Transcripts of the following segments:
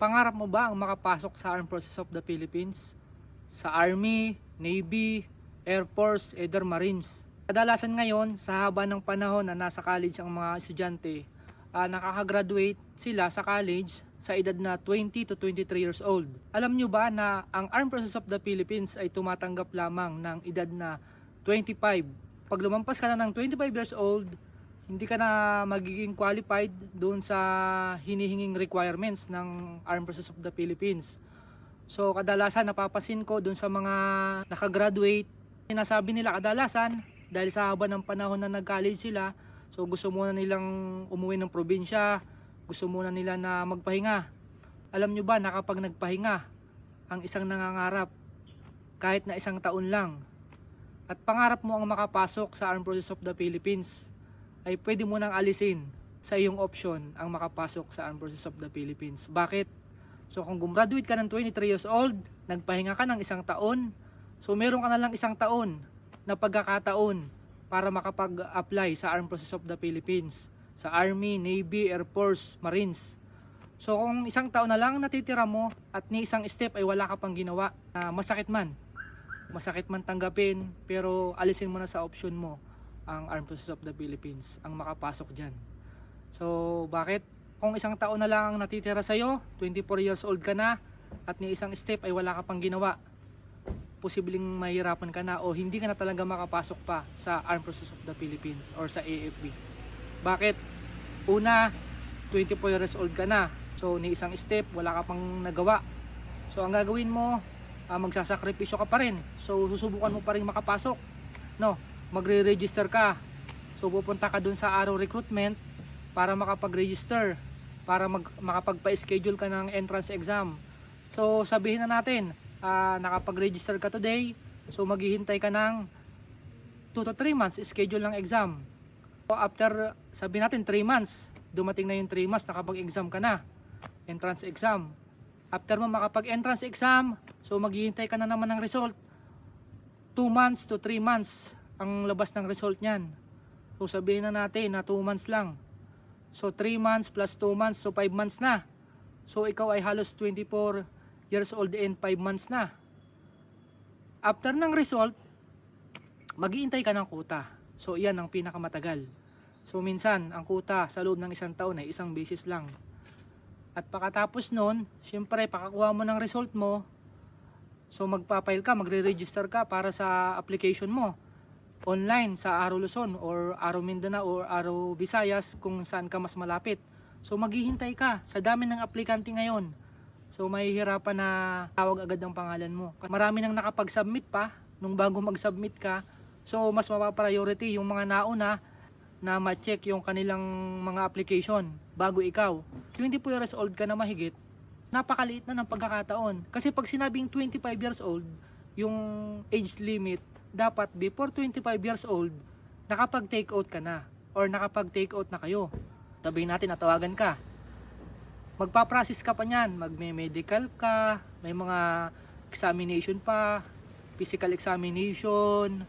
Pangarap mo ba ang makapasok sa Armed Forces of the Philippines? Sa Army, Navy, Air Force, either Marines? Kadalasan ngayon, sa haba ng panahon na nasa college ang mga estudyante, ah, nakakagraduate sila sa college sa edad na 20 to 23 years old. Alam nyo ba na ang Armed Forces of the Philippines ay tumatanggap lamang ng edad na 25? Pag lumampas ka na ng 25 years old, hindi ka na magiging qualified doon sa hinihinging requirements ng Armed Forces of the Philippines. So kadalasan napapasin ko doon sa mga nakagraduate, sinasabi nila kadalasan dahil sa haba ng panahon na nag-college sila, so gusto muna nilang umuwi ng probinsya, gusto muna nila na magpahinga. Alam nyo ba na kapag nagpahinga, ang isang nangangarap, kahit na isang taon lang, at pangarap mo ang makapasok sa Armed Forces of the Philippines, ay pwede mo nang alisin sa iyong option ang makapasok sa Armed Forces of the Philippines. Bakit? So kung gumraduate ka ng 23 years old, nagpahinga ka ng isang taon, so meron ka na lang isang taon na pagkakataon para makapag-apply sa Armed Forces of the Philippines, sa Army, Navy, Air Force, Marines. So kung isang taon na lang natitira mo at ni isang step ay wala ka pang ginawa, na masakit man. Masakit man tanggapin, pero alisin mo na sa option mo ang Armed Forces of the Philippines ang makapasok dyan. So, bakit? Kung isang taon na lang ang natitira sa'yo, 24 years old ka na, at ni isang step ay wala ka pang ginawa, posibleng mahirapan ka na o hindi ka na talaga makapasok pa sa Armed Forces of the Philippines or sa AFP. Bakit? Una, 24 years old ka na. So, ni isang step, wala ka pang nagawa. So, ang gagawin mo, ah, magsasakripisyo ka pa rin. So, susubukan mo pa rin makapasok. No, magre-register ka. So pupunta ka dun sa Arrow Recruitment para makapag-register, para mag, makapagpa-schedule ka ng entrance exam. So sabihin na natin, ah, nakapag-register ka today, so maghihintay ka ng 2 to 3 months schedule ng exam. So after, sabihin natin 3 months, dumating na yung 3 months, nakapag-exam ka na, entrance exam. After mo makapag-entrance exam, so maghihintay ka na naman ng result. 2 months to 3 months ang labas ng result niyan. So sabihin na natin na 2 months lang. So 3 months plus 2 months, so 5 months na. So ikaw ay halos 24 years old and 5 months na. After ng result, maghihintay ka ng kuta. So iyan ang pinakamatagal. So minsan, ang kuta sa loob ng isang taon ay isang beses lang. At pagkatapos nun, syempre pakakuha mo ng result mo, So magpa-file ka, magre-register ka para sa application mo online sa Aro Luzon or Aro Mindanao or Aro Visayas kung saan ka mas malapit. So maghihintay ka sa dami ng aplikante ngayon. So mahihirapan na tawag agad ang pangalan mo. Marami nang nakapag-submit pa nung bago mag-submit ka. So mas mapapriority yung mga nauna na ma-check yung kanilang mga application bago ikaw. 24 years old ka na mahigit, napakaliit na ng pagkakataon. Kasi pag sinabing 25 years old, yung age limit, dapat before 25 years old, nakapag-take out ka na or nakapag-take out na kayo. Sabihin natin, natawagan ka. Magpa-process ka pa niyan, magme-medical ka, may mga examination pa, physical examination,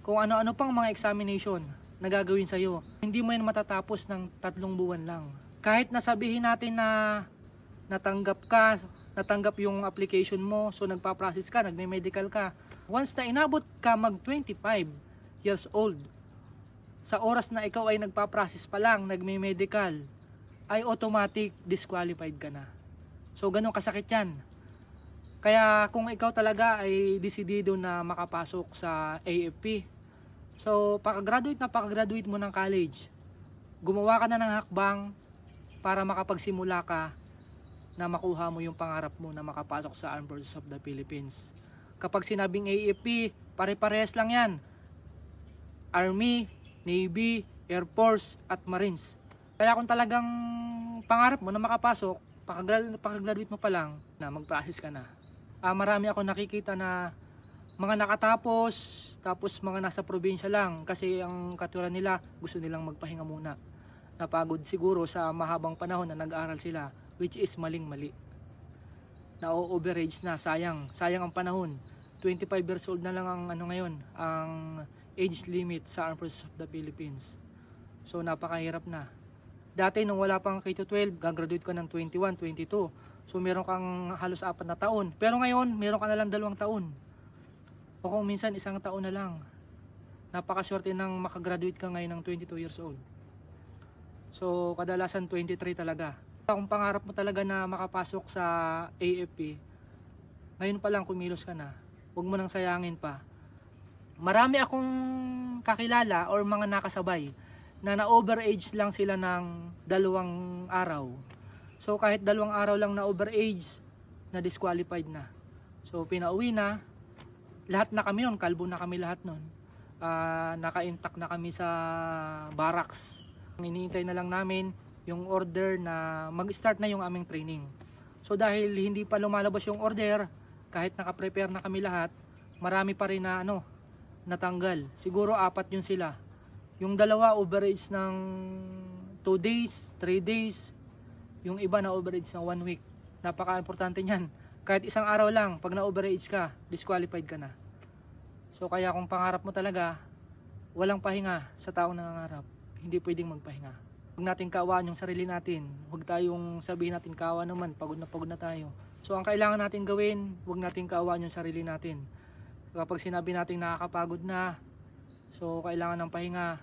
kung ano-ano pang mga examination na gagawin sa'yo. Hindi mo yan matatapos ng tatlong buwan lang. Kahit nasabihin natin na natanggap ka, natanggap yung application mo, so nagpa-process ka, nagme-medical ka. Once na inabot ka mag 25 years old, sa oras na ikaw ay nagpa-process pa lang, nagme-medical, ay automatic disqualified ka na. So ganun kasakit yan. Kaya kung ikaw talaga ay desidido na makapasok sa AFP, so pakagraduate na pakagraduate mo ng college, gumawa ka na ng hakbang para makapagsimula ka na makuha mo yung pangarap mo na makapasok sa Armed Forces of the Philippines. Kapag sinabing AFP, pare-parehas lang yan. Army, Navy, Air Force, at Marines. Kaya kung talagang pangarap mo na makapasok, pakagrad- pakagraduate mo pa lang, na mag-process ka na. Ah, marami ako nakikita na mga nakatapos, tapos mga nasa probinsya lang kasi ang katulad nila gusto nilang magpahinga muna. Napagod siguro sa mahabang panahon na nag-aral sila which is maling mali. Na-overage na, sayang. Sayang ang panahon. 25 years old na lang ang ano ngayon, ang age limit sa Armed Forces of the Philippines. So napakahirap na. Dati nung wala pang K-12, gagraduate ka ng 21, 22. So So meron kang halos apat na taon. Pero ngayon, meron ka na lang dalawang taon. O kung minsan isang taon na lang. Napakaswerte nang makagraduate ka ngayon ng 22 years old. So kadalasan 23 talaga. Kung pangarap mo talaga na makapasok sa AFP, ngayon pa lang kumilos ka na. Huwag mo nang sayangin pa. Marami akong kakilala or mga nakasabay na na-overage lang sila ng dalawang araw. So kahit dalawang araw lang na overage, na disqualified na. So pinauwi na, lahat na kami nun, kalbo na kami lahat nun. Ah, naka-intact na kami sa barracks. Iniintay na lang namin yung order na mag-start na yung aming training. So dahil hindi pa lumalabas yung order, kahit naka-prepare na kami lahat, marami pa rin na ano, natanggal. Siguro apat yun sila. Yung dalawa overage ng 2 days, 3 days. Yung iba na overage ng 1 week. Napaka-importante niyan. Kahit isang araw lang, pag na-overage ka, disqualified ka na. So kaya kung pangarap mo talaga, walang pahinga sa taong nangangarap. Hindi pwedeng magpahinga. Huwag natin kaawaan yung sarili natin. Huwag tayong sabihin natin kawa naman, pagod na pagod na tayo. So ang kailangan natin gawin, huwag natin kaawaan yung sarili natin. Kapag sinabi natin nakakapagod na, so kailangan ng pahinga,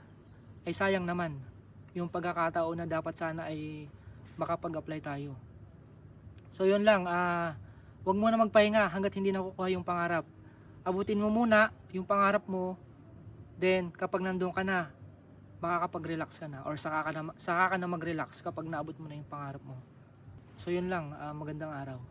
ay sayang naman yung pagkakataon na dapat sana ay makapag-apply tayo. So yun lang, ah, huwag mo na magpahinga hanggat hindi nakukuha yung pangarap. Abutin mo muna yung pangarap mo, then kapag nandun ka na, makakapag-relax ka na or saka ka na, saka ka na mag-relax kapag naabot mo na yung pangarap mo. So yun lang, ah, magandang araw.